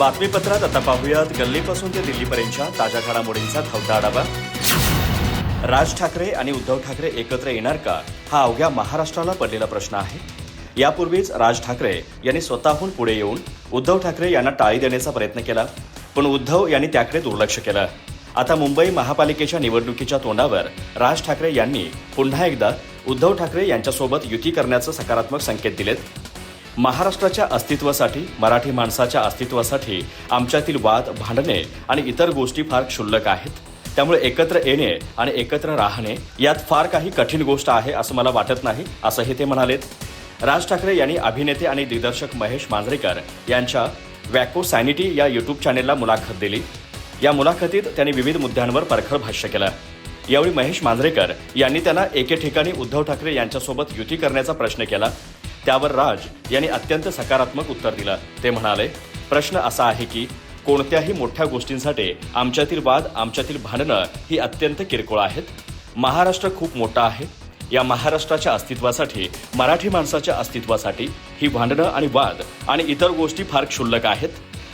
बातमीपत्रात आता पाहूयात. गल्लीपासून ते दिल्लीपर्यंतच्या ताज्या घडामोडींचा धावता आढावा. राज ठाकरे आणि उद्धव ठाकरे एकत्र येणार का? हा अवघ्या महाराष्ट्राला पडलेला प्रश्न आहे. यापूर्वीच राज ठाकरे यांनी स्वतःहून पुढे येऊन उद्धव ठाकरे यांना टाळी देण्याचा प्रयत्न केला. पण उद्धव यांनी त्याकडे दुर्लक्ष केलं. आता मुंबई महापालिकेच्या निवडणुकीच्या तोंडावर राज ठाकरे यांनी पुन्हा एकदा उद्धव ठाकरे यांच्यासोबत युती करण्याचं सकारात्मक संकेत दिलेत. महाराष्ट्राच्या अस्तित्वासाठी मराठी माणसाच्या अस्तित्वासाठी आमच्यातील वाद भांडणे आणि इतर गोष्टी फार क्षुल्लक आहेत. त्यामुळे एकत्र येणे आणि एकत्र राहणे यात फार काही कठीण गोष्ट आहे असं मला वाटत नाही असंही ते म्हणालेत. राज ठाकरे यांनी अभिनेते आणि दिग्दर्शक महेश मांजरेकर यांच्या वॅको सॅनिटी या यूट्यूब चॅनेलला मुलाखत दिली. या मुलाखतीत त्यांनी विविध मुद्द्यांवर परखड भाष्य केलं. यावेळी महेश मांजरेकर यांनी त्यांना एके ठिकाणी उद्धव ठाकरे यांच्यासोबत युती करण्याचा प्रश्न केला. त्यावर राज यांनी अत्यंत सकारात्मक उत्तर दिलं. ते म्हणाले प्रश्न असा आहे की कोणत्याही मोठ्या गोष्टींसाठी आमच्यातील वाद आमच्यातील भांडणं ही अत्यंत किरकोळ आहेत. महाराष्ट्र खूप मोठा आहे. या महाराष्ट्राच्या अस्तित्वासाठी मराठी माणसाच्या अस्तित्वासाठी ही भांडणं आणि वाद आणि इतर गोष्टी फार क्षुल्लक आहेत.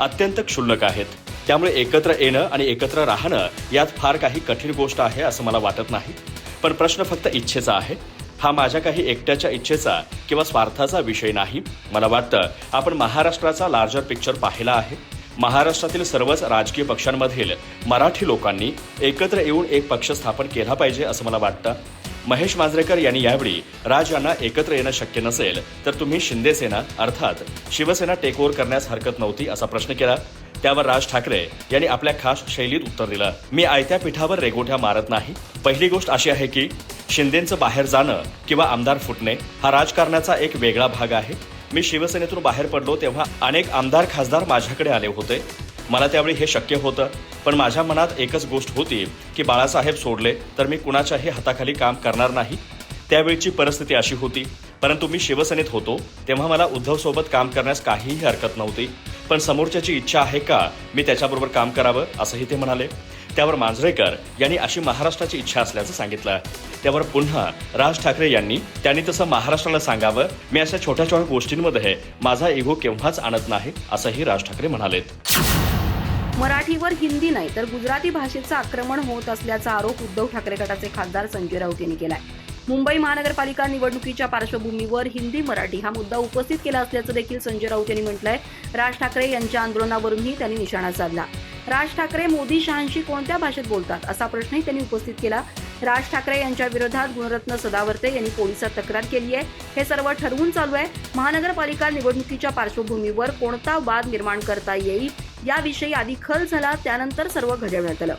अत्यंत क्षुल्लक आहेत. त्यामुळे एकत्र येणं आणि एकत्र राहणं यात फार काही कठीण गोष्ट आहे असं मला वाटत नाही. पण प्रश्न फक्त इच्छेचा आहे. हा माझ्या काही एकट्याच्या इच्छेचा किंवा स्वार्थाचा विषय नाही. मला वाटतं आपण महाराष्ट्राचा लार्जर पिक्चर पाहिला आहे. महाराष्ट्रातील सर्वच राजकीय पक्षांमधील मराठी लोकांनी एकत्र येऊन एक पक्ष स्थापन केला पाहिजे असं मला वाटतं. महेश मांजरेकर यांनी यावेळी राज यांना एकत्र येणं शक्य नसेल तर तुम्ही शिंदेसेना अर्थात शिवसेना टेक ओव्हर करण्यास हरकत नव्हती असा प्रश्न केला. त्यावर राज ठाकरे यांनी आपल्या खास शैलीत उत्तर दिलं. मी आयत्या पिठावर रेगोठ्या मारत नाही. पहिली गोष्ट अशी आहे की शिंदेचं बाहेर जाणं किंवा आमदार फुटणे हा राजकारणाचा एक वेगळा भाग आहे. मी शिवसेनेतून बाहेर पडलो तेव्हा अनेक आमदार खासदार माझ्याकडे आले होते. मला त्यावेळी हे शक्य होतं पण माझ्या मनात एकच गोष्ट होती की बाळासाहेब सोडले तर मी कुणाच्याही हाताखाली काम करणार नाही. त्यावेळची परिस्थिती अशी होती परंतु मी शिवसेनेत होतो तेव्हा मला उद्धवसोबत काम करण्यास काहीही हरकत नव्हती. पण समोरच्याची इच्छा आहे का मी त्याच्याबरोबर काम करावं असंही ते म्हणाले. त्यावर मांजरेकर यांनी अशी महाराष्ट्राची इच्छा असल्याचं सांगितलं. त्यावर पुन्हा राज ठाकरे यांनी त्यांनी तसं महाराष्ट्राला सांगावं मी अशा छोट्या छोट्या गोष्टींमध्ये माझा इगो केव्हाच आणत नाही असंही राज ठाकरे म्हणालेत. मराठीवर हिंदी नाही तर गुजराती भाषेचं आक्रमण होत असल्याचा आरोप उद्धव ठाकरे गटाचे खासदार संजय राऊत यांनी केलाय. मुंबई महानगरपालिका निवडणुकीच्या पार्श्वभूमीवर हिंदी मराठी हा मुद्दा उपस्थित केला असल्याचं देखील संजय राऊत यांनी म्हटलंय. राज ठाकरे यांच्या आंदोलनावरूनही त्यांनी निशाणा साधला. राज ठाकरे मोदी शहांशी कोणत्या भाषेत बोलतात असा प्रश्नही त्यांनी उपस्थित केला. राज ठाकरे यांच्या विरोधात गुणरत्न सदावर्ते यांनी पोलिसात तक्रार केली आहे. हे सर्व ठरवून चालू आहे. महानगरपालिका निवडणुकीच्या पार्श्वभूमीवर कोणता वाद निर्माण करता येईल याविषयी आधी खल झाला त्यानंतर सर्व घडवण्यात आलं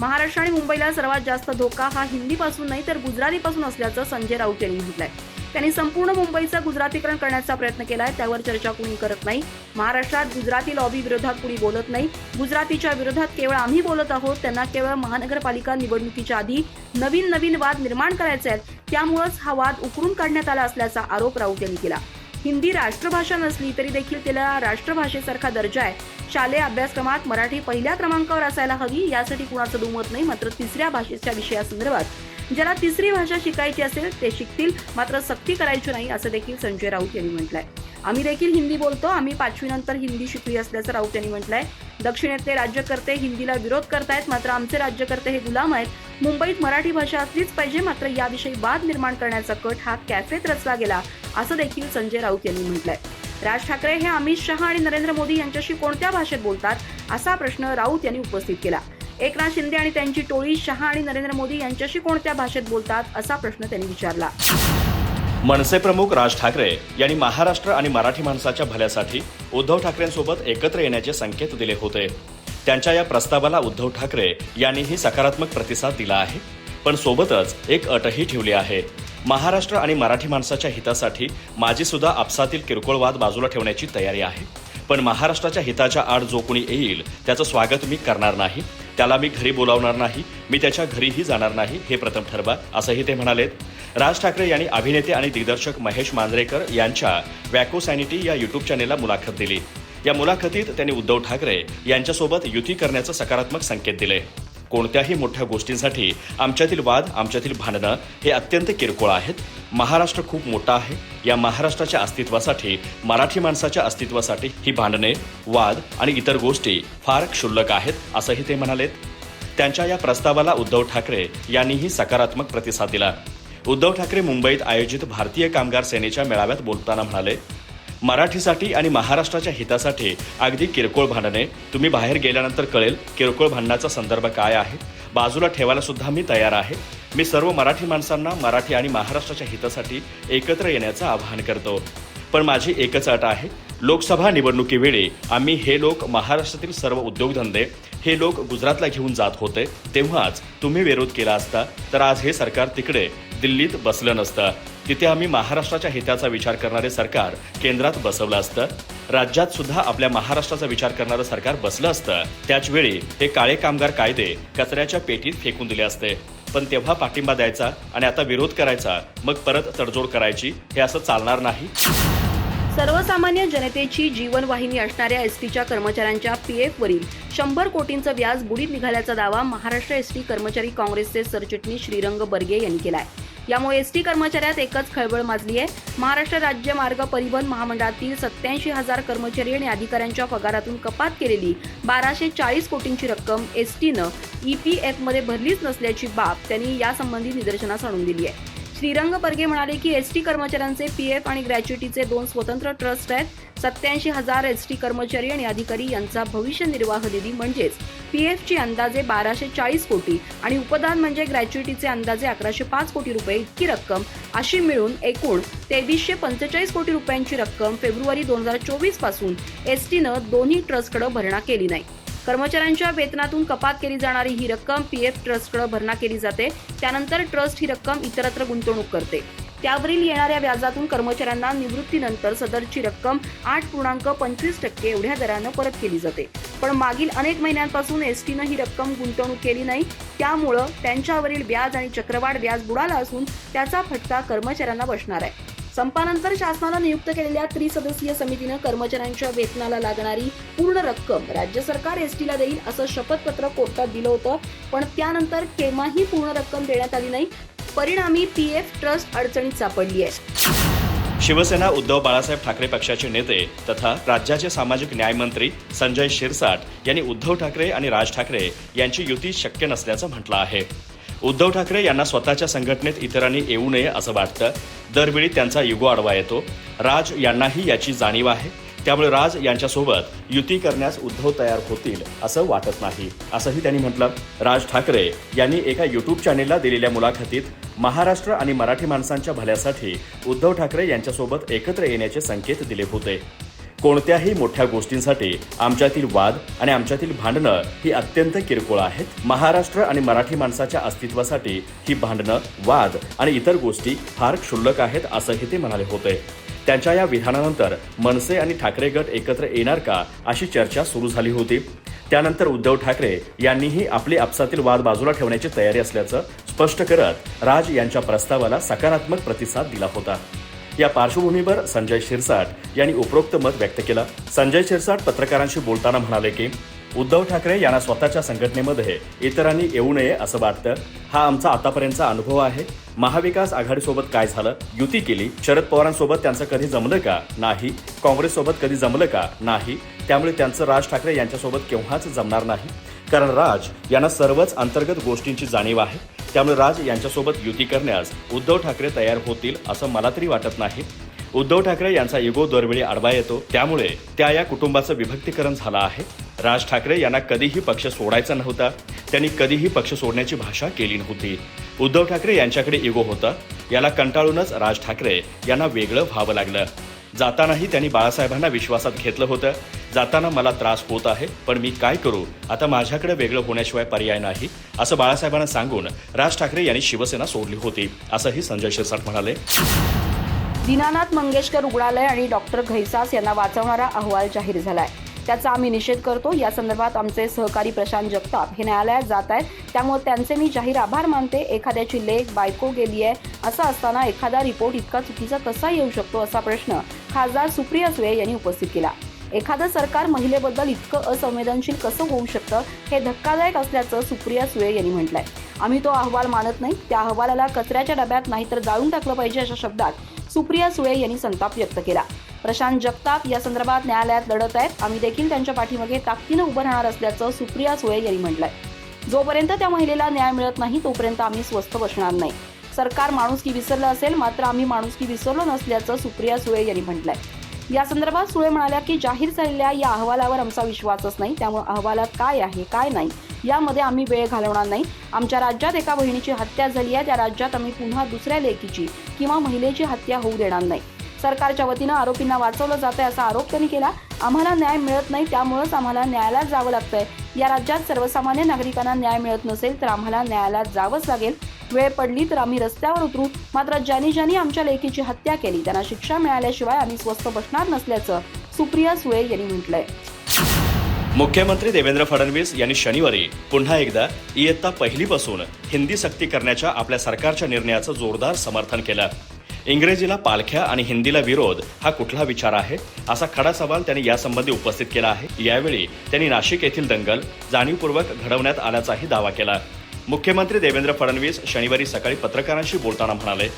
महाराष्ट्र आणि मुंबईला सर्वात जास्त धोका हा हिंदीपासून नाही तर गुजरातीपासून असल्याचं संजय राऊत यांनी म्हटलंय. त्यांनी संपूर्ण मुंबईचं गुजरातीकरण करण्याचा प्रयत्न केलाय त्यावर चर्चा कुणी करत नाही. महाराष्ट्रात गुजराती लॉबी विरोधात कुणी बोलत नाही. गुजरातीच्या विरोधात केवळ आम्ही बोलत आहोत त्यांना केवळ महानगरपालिका निवडणुकीच्या आधी नवीन नवीन वाद निर्माण करायचे आहेत त्यामुळेच हा वाद उकरून काढण्यात आला असल्याचा आरोप राऊत यांनी केला. हिंदी राष्ट्रभाषा नसली तरी देखील तिला राष्ट्रभाषेसारखा दर्जा आहे. शालेय अभ्यासक्रमात मराठी पहिल्या क्रमांकावर असायला हवी यासाठी कुणाचं दुमत नाही मात्र तिसऱ्या भाषेच्या विषयासंदर्भात ज्याला तिसरी भाषा शिकायची असेल ते शिकतील. मात्र सक्ती करायची नाही असं देखील संजय राऊत यांनी म्हटलंय. आम्ही देखील हिंदी बोलतो आम्ही पाचवीनंतर हिंदी शिकली असल्याचं राऊत यांनी म्हटलंय. दक्षिणेतले राज्यकर्ते हिंदीला विरोध करतायत मात्र आमचे राज्यकर्ते हे गुलाम आहेत. मुंबईत मराठी भाषा असलीच पाहिजे मात्र याविषयी वाद निर्माण करण्याचा कट हा कॅफेत रचला गेला असं देखील संजय राऊत यांनी म्हटलंय. राज ठाकरे हे अमित शहा आणि नरेंद्र मोदी यांच्याशी कोणत्या भाषेत बोलतात असा प्रश्न राऊत यांनी उपस्थित केला. एकनाथ शिंदे आणि त्यांची टोळी शहा आणि नरेंद्र मोदी यांच्याशी कोणत्या भाषेत बोलतात असा प्रश्न त्यांनी विचारला. मनसे प्रमुख राज ठाकरे यांनी महाराष्ट्र आणि मराठी माणसाच्या भल्यासाठी उद्धव ठाकरेंसोबत एकत्र येण्याचे संकेत दिले होते. त्यांच्या या प्रस्तावाला उद्धव ठाकरे यांनीही सकारात्मक प्रतिसाद दिला आहे. पण सोबतच एक अटही ठेवली आहे. महाराष्ट्र आणि मराठी माणसाच्या हितासाठी माझी सुद्धा आपसातील किरकोळ वाद बाजूला ठेवण्याची तयारी आहे. पण महाराष्ट्राच्या हिताच्या आड जो कोणी येईल त्याचं स्वागत मी करणार नाही. त्याला मी घरी बोलावणार नाही मी त्याच्या घरीही जाणार नाही हे प्रथम ठरवा असंही ते म्हणालेत. राज ठाकरे यांनी अभिनेते आणि दिग्दर्शक महेश मांजरेकर यांच्या वॅको सॅनिटी या युट्यूब चॅनेलला मुलाखत दिली. या मुलाखतीत त्यांनी उद्धव ठाकरे यांच्यासोबत युती करण्याचं सकारात्मक संकेत दिले. कोणत्याही मोठ्या गोष्टींसाठी आमच्यातील वाद आमच्यातील भांडणं हे अत्यंत किरकोळ आहेत. महाराष्ट्र खूप मोठा आहे. या महाराष्ट्राच्या अस्तित्वासाठी मराठी माणसाच्या अस्तित्वासाठी ही भांडणे वाद आणि इतर गोष्टी फार क्षुल्लक आहेत असंही ते म्हणालेत. त्यांच्या या प्रस्तावाला उद्धव ठाकरे यांनीही सकारात्मक प्रतिसाद दिला. उद्धव ठाकरे मुंबईत आयोजित भारतीय कामगार सेनेच्या मेळाव्यात बोलताना म्हणाले मराठीसाठी आणि महाराष्ट्राच्या हितासाठी अगदी किरकोळ भांडणे. तुम्ही बाहेर गेल्यानंतर कळेल किरकोळ भांडणाचा संदर्भ काय आहे. बाजूला ठेवायला सुद्धा मी तयार आहे. मी सर्व मराठी माणसांना मराठी आणि महाराष्ट्राच्या हितासाठी एकत्र येण्याचं आवाहन करतो. पण माझी एकच अट आहे. लोकसभा निवडणुकीवेळी आम्ही हे लोक महाराष्ट्रातील सर्व उद्योगधंदे हे लोक गुजरातला घेऊन जात होते. तेव्हाच तुम्ही विरोध केला असता. तर आज हे सरकार तिकडे दिल्लीत बसलं नसतं. तिथे आम्ही महाराष्ट्राच्या हिताचा विचार करणारे सरकार केंद्रात बसवलं असतं. राज्यात सुद्धा आपल्या महाराष्ट्राचा विचार करणारं सरकार बसलं असतं. त्याचवेळी हे काळे कामगार कायदे कचऱ्याच्या पेटीत फेकून दिले असते. पण तेव्हा पाठिंबा द्यायचा आणि आता विरोध करायचा. मग परत तडजोड करायची हे असं चालणार नाही. सर्वसामान्य जनतेची जीवनवाहिनी असणाऱ्या एस टीच्या कर्मचाऱ्यांच्या पी एफवरील शंभर कोटींचं व्याज बुडीत निघाल्याचा दावा महाराष्ट्र एस टी कर्मचारी काँग्रेसचे सरचिटणीस श्रीरंग बर्गे यांनी केलाय. यामुळे एस टी कर्मचाऱ्यात एकच खळबळ माजली आहे. महाराष्ट्र राज्य मार्ग परिवहन महामंडळातील सत्याऐंशी हजार कर्मचारी आणि अधिकाऱ्यांच्या पगारातून कपात केलेली बाराशे चाळीस कोटींची रक्कम एस टीनं ई पी एफमध्ये भरलीच नसल्याची बाब त्यांनी यासंबंधी निदर्शनास आणून दिली आहे. श्रीरंग बर्गे म्हणाले की एस टी कर्मचाऱ्यांचे पी एफ आणि ग्रॅच्युटीचे दोन स्वतंत्र ट्रस्ट आहेत. सत्याऐंशी हजार एस टी कर्मचारी आणि अधिकारी यांचा भविष्य निर्वाह निधी म्हणजेच पी एफची अंदाजे बाराशे चाळीस कोटी आणि उपदान म्हणजे ग्रॅच्युटीचे अंदाजे अकराशे पाच कोटी रुपये इतकी रक्कम. अशी मिळून एकूण तेवीसशे पंचेचाळीस कोटी रुपयांची रक्कम फेब्रुवारी दोन हजार चोवीसपासून एस टीनं दोन्ही ट्रस्टकडे भरणा केली नाही. कर्मचाऱ्यांच्या वेतनातून कपात केली जाणारी ही रक्कम पी एफ ट्रस्टकडे भरणा केली जाते. त्यानंतर ट्रस्ट ही रक्कम इतरत्र गुंतवणूक करते. त्यावरील येणाऱ्या व्याजातून कर्मचाऱ्यांना निवृत्तीनंतर सदरची रक्कम आठ पूर्णांक पंचवीस टक्के एवढ्या दरानं परत केली जाते. पण मागील अनेक महिन्यांपासून एस टीनं ही रक्कम गुंतवणूक केली नाही. त्यामुळं त्यांच्यावरील व्याज आणि चक्रवाढ व्याज बुडाला असून त्याचा फटका कर्मचाऱ्यांना बसणार आहे. संपानंतर शासनानं नियुक्त केलेल्या त्रिसदस्यीय समितीनं कर्मचाऱ्यांच्या वेतनाला लागणारी पूर्ण रक्कम राज्य सरकार एसटीला देईल असं शपथपत्र कोर्टात दिलं होतं. पण त्यानंतर केव्हाही पूर्ण रक्कम देण्यात आली नाही परिणामी पी एफ ट्रस्ट अडचणीत सापडली आहे. शिवसेना उद्धव बाळासाहेब ठाकरे पक्षाचे नेते तथा राज्याचे सामाजिक न्याय मंत्री संजय शिरसाट यांनी उद्धव ठाकरे आणि राज ठाकरे यांची युती शक्य नसल्याचं म्हटलं आहे. उद्धव ठाकरे यांना स्वतःच्या संघटनेत इतरांनी येऊ नये असं वाटतं. दरवेळी त्यांचा युगो आडवा येतो. राज यांनाही याची जाणीव आहे. त्यामुळे राज यांच्यासोबत युती करण्यास उद्धव तयार होतील असं वाटत नाही. असंही त्यांनी म्हटलं. राज ठाकरे यांनी एका युट्यूब चॅनेलला दिलेल्या मुलाखतीत महाराष्ट्र आणि मराठी माणसांच्या भल्यासाठी उद्धव ठाकरे यांच्यासोबत एकत्र येण्याचे संकेत दिले होते. कोणत्याही मोठ्या गोष्टींसाठी आमच्यातील वाद आणि आमच्यातील भांडणं ही अत्यंत किरकोळ आहेत. महाराष्ट्र आणि मराठी माणसाच्या अस्तित्वासाठी ही भांडणं वाद आणि इतर गोष्टी फार क्षुल्लक आहेत असंही ते म्हणाले होते. त्यांच्या या विधानानंतर मनसे आणि ठाकरे गट एकत्र येणार का अशी चर्चा सुरू झाली होती. त्यानंतर उद्धव ठाकरे यांनीही आपली आपसातील वाद बाजूला ठेवण्याची तयारी असल्याचं स्पष्ट करत राज यांच्या प्रस्तावाला सकारात्मक प्रतिसाद दिला होता. या पार्श्वभूमीवर संजय शिरसाट यांनी उपरोक्त मत व्यक्त केलं. संजय शिरसाट पत्रकारांशी बोलताना म्हणाले की उद्धव ठाकरे यांना स्वतःच्या संघटनेमध्ये इतरांनी येऊ नये असं वाटतं. हा आमचा आतापर्यंतचा अनुभव आहे. महाविकास आघाडीसोबत काय झालं? युती केली. शरद पवारांसोबत त्यांचं कधी जमलं का? नाही. काँग्रेससोबत कधी जमलं का? नाही. त्यामुळे त्यांचं राज ठाकरे यांच्यासोबत केव्हाच जमणार नाही. कारण राज यांना सर्वच अंतर्गत गोष्टींची जाणीव आहे. त्यामुळे राज यांच्यासोबत युती करण्यास उद्धव ठाकरे तयार होतील असं मला तरी वाटत नाही. उद्धव ठाकरे यांचा इगो दरवेळी आडवा येतो. त्यामुळे त्या या कुटुंबाचं विभक्तीकरण झालं आहे. राज ठाकरे यांना कधीही पक्ष सोडायचा नव्हता. त्यांनी कधीही पक्ष सोडण्याची भाषा केली नव्हती. उद्धव ठाकरे यांच्याकडे इगो होता. याला कंटाळूनच राज ठाकरे यांना वेगळं व्हावं लागलं. जातानाही त्यांनी बाळासाहेबांना विश्वासात घेतलं होतं. जाताना मला त्रास होत आहे पण मी काय करू? आता माझ्याकडे वेगळं होण्याशिवाय पर्याय नाही असं बाळासाहेबांना सांगून राज ठाकरे यांनी शिवसेना सोडली होती असंही संजय शिरसाट म्हणाले. दीनानाथ मंगेशकर रुग्णालय आणि डॉक्टर घैसास यांना वाचवणारा अहवाल जाहीर झालाय. त्याचा आम्ही निषेध करतो. या संदर्भात आमचे सहकारी प्रशांत जगताप हे न्यायालयात जात आहेत. त्यामुळे त्यांचे मी जाहीर आभार मानते. एखाद्याची लेख बायको गेली आहे असं असताना एखादा रिपोर्ट इतका चुकीचा कसा येऊ शकतो असा प्रश्न खासदार सुप्रिया सुळे यांनी उपस्थित केला. एखादं सरकार महिलेबद्दल इतकं असंवेदनशील कसं होऊ शकतं हे धक्कादायक असल्याचं सुप्रिया सुळे यांनी म्हटलंय. आम्ही तो अहवाल मानत नाही. त्या अहवालाला कचऱ्याच्या डब्यात नाहीतर जाळून टाकलं पाहिजे अशा शब्दात सुप्रिया सुळे यांनी संताप व्यक्त केला. प्रशांत जगताप या संदर्भात न्यायालयात लढत आहेत. आम्ही देखील त्यांच्या पाठीमागे ताकदीनं उभं राहणार असल्याचं सुप्रिया सुळे यांनी म्हटलंय. जोपर्यंत त्या महिलेला न्याय मिळत नाही तोपर्यंत आम्ही स्वस्थ बसणार नाही. सरकार माणुसकी विसरलं असेल मात्र आम्ही माणुसकी विसरलो नसल्याचं सुप्रिया सुळे यांनी म्हटलंय. या संदर्भात सुळे म्हणाल्या की जाहीर झालेल्या या अहवालावर आमचा विश्वासच नाही. त्यामुळे अहवालात काय आहे काय नाही यामध्ये आम्ही वेळ घालवणार नाही. आमच्या राज्यात एका बहिणीची हत्या झाली आहे. त्या राज्यात आम्ही पुन्हा दुसऱ्या लेकीची किंवा महिलेची हत्या होऊ देणार नाही. सरकारच्या वतीनं आरोपींना वाचवलं जात आहे असा आरोप त्यांनी केला. आम्हाला न्याय मिळत नाही. त्यामुळेच आम्हाला न्यायालयात जावं लागतंय. या राज्यात सर्वसामान्य नागरिकांना न्याय मिळत नसेल तर आम्हाला न्यायालयात जावंच लागेल. वेळ पडली तर आम्ही रस्त्यावर उतरू. मात्र ज्यांनी ज्यांनी आमच्या लेकीची हत्या केली त्यांना शिक्षा मिळाल्याशिवाय आम्ही स्वस्थ बसणार नसल्याचं सुप्रिया सुळे यांनी म्हटलंय. मुख्यमंत्री देवेंद्र फडणवीस यांनी शनिवारी पुन्हा एकदा इयत्ता पहिलीपासून हिंदी सक्ती करण्याच्या आपल्या सरकारच्या निर्णयाचं जोरदार समर्थन केलं. इंग्रजीला पालख्या आणि हिंदीला विरोध हा कुठला विचार आहे? असा खडा सवाल त्यांनी यासंबंधी उपस्थित केला आहे. यावेळी त्यांनी नाशिक येथील दंगल जाणीवपूर्वक घडवण्यात आल्याचाही दावा केला. मुख्यमंत्री देवेंद्र फडणवीस शनिवारी सकाळी पत्रकारांशी बोलताना म्हणाले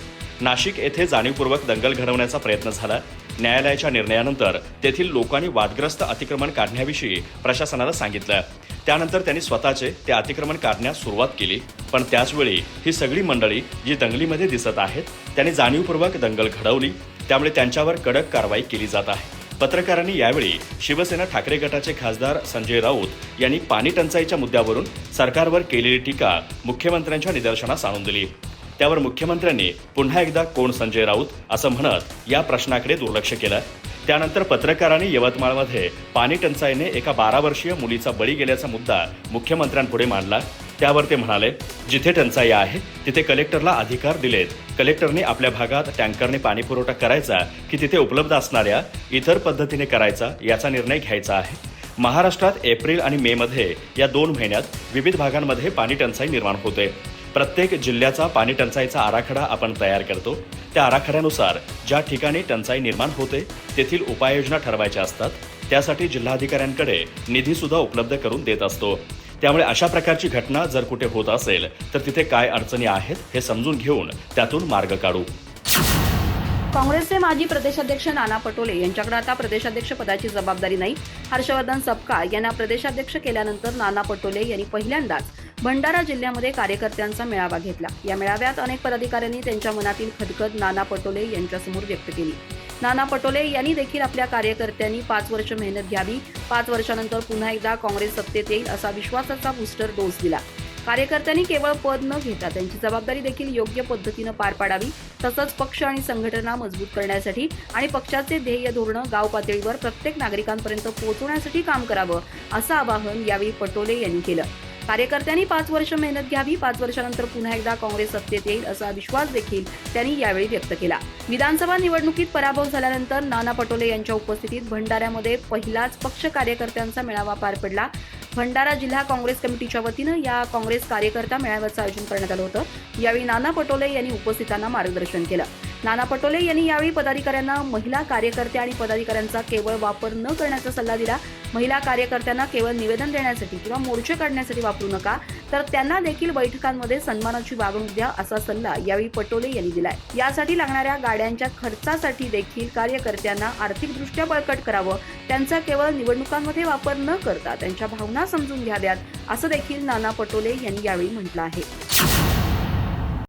नाशिक येथे जाणीवपूर्वक दंगल घडवण्याचा प्रयत्न झाला. न्यायालयाच्या निर्णयानंतर तेथील लोकांनी वादग्रस्त अतिक्रमण काढण्याविषयी प्रशासनाला सांगितलं. त्यानंतर त्यांनी स्वतःचे ते अतिक्रमण काढण्यास सुरुवात केली. पण त्याचवेळी ही सगळी मंडळी जी दंगलीमध्ये दिसत आहेत त्यांनी जाणीवपूर्वक दंगल घडवली. त्यामुळे त्यांच्यावर कडक कारवाई केली जात आहे. पत्रकारांनी यावेळी शिवसेना ठाकरे गटाचे खासदार संजय राऊत यांनी पाणी टंचाईच्या मुद्द्यावरून सरकारवर केलेली टीका मुख्यमंत्र्यांच्या निदर्शनास आणून दिली. त्यावर मुख्यमंत्र्यांनी पुन्हा एकदा कोण संजय राऊत असं म्हणत या प्रश्नाकडे दुर्लक्ष केलं. त्यानंतर पत्रकारांनी यवतमाळमध्ये पाणी टंचाईने एका बारा वर्षीय मुलीचा बळी गेल्याचा मुद्दा मुख्यमंत्र्यांपुढे मांडला. त्यावर ते म्हणाले जिथे टंचाई आहे तिथे कलेक्टरला अधिकार दिलेत. कलेक्टरने आपल्या भागात टँकरने पाणी पुरवठा करायचा की तिथे उपलब्ध असणाऱ्या इतर पद्धतीने करायचा याचा निर्णय घ्यायचा आहे. महाराष्ट्रात एप्रिल आणि मे मध्ये या दोन महिन्यात विविध भागांमध्ये पाणी टंचाई निर्माण होते. प्रत्येक जिल्ह्याचा पाणी टंचाईचा आराखडा आपण तयार करतो. त्या आराखड्यानुसार ज्या ठिकाणी टंचाई निर्माण होते तेथील उपाययोजना ठरवायच्या असतात. त्यासाठी जिल्हाधिकाऱ्यांकडे निधी सुद्धा उपलब्ध करून देत असतो. त्यामुळे अशा प्रकारची घटना जर कुठे होत असेल तर तिथे काय अडचणी आहेत हे समजून घेऊन त्यातून मार्ग काढू. काँग्रेसचे माजी प्रदेशाध्यक्ष नाना पटोले यांच्याकडे आता प्रदेशाध्यक्ष पदाची जबाबदारी नाही. हर्षवर्धन सपकाळ यांना प्रदेशाध्यक्ष केल्यानंतर नाना पटोले यांनी पहिल्यांदाच भंडारा जिल्ह्यामध्ये कार्यकर्त्यांचा मेळावा घेतला. या मेळाव्यात अनेक पदाधिकाऱ्यांनी त्यांच्या मनातील खदखद नाना पटोले यांच्यासमोर व्यक्त केली. नाना पटोले यांनी देखील आपल्या कार्यकर्त्यांनी पाच वर्ष मेहनत घ्यावी. पाच वर्षानंतर पुन्हा एकदा काँग्रेस सत्तेत येईल असा विश्वासाचा बूस्टर डोस दिला. कार्यकर्त्यांनी केवळ पद न घेता त्यांची जबाबदारी देखील योग्य पद्धतीनं पार पाडावी. तसंच पक्ष आणि संघटना मजबूत करण्यासाठी आणि पक्षाचे ध्येय धोरणं गाव पातळीवर प्रत्येक नागरिकांपर्यंत पोहोचवण्यासाठी काम करावं असं आवाहन यावेळी पटोले यांनी केलं. कार्यकर्त्यांनी पाच वर्ष मेहनत घ्यावी पाच वर्षानंतर पुन्हा एकदा काँग्रेस सत्तेत येईल असा विश्वास देखील त्यांनी यावेळी व्यक्त केला. विधानसभा निवडणुकीत पराभव झाल्यानंतर नाना पटोले यांच्या उपस्थितीत भंडाऱ्यामध्ये पहिलाच पक्ष कार्यकर्त्यांचा मेळावा पार पडला. भंडारा जिल्हा काँग्रेस कमिटीच्या वतीनं या काँग्रेस कार्यकर्ता मेळाव्याचं आयोजन करण्यात आलं होतं. यावेळी नाना पटोले यांनी उपस्थितांना मार्गदर्शन केलं. नाना पटोले यांनी यावेळी पदाधिकाऱ्यांना महिला कार्यकर्त्या आणि पदाधिकाऱ्यांचा केवळ वापर न करण्याचा सल्ला दिला. महिला कार्यकर्त्यांना केवळ निवेदन देण्यासाठी किंवा मोर्चे काढण्यासाठी वापरू नका तर त्यांना देखील बैठकांमध्ये सन्मानाची वागणूक द्या असा सल्ला यावेळी पटोले यांनी दिलाय. यासाठी लागणाऱ्या गाड्यांच्या खर्चासाठी देखील कार्यकर्त्यांना आर्थिकदृष्ट्या बळकट करावं त्यांचा केवळ निवडणुकांमध्ये वापर न करता त्यांच्या भावना समजून घ्याव्यात असं देखील नाना पटोले यांनी यावेळी म्हटलं आहे.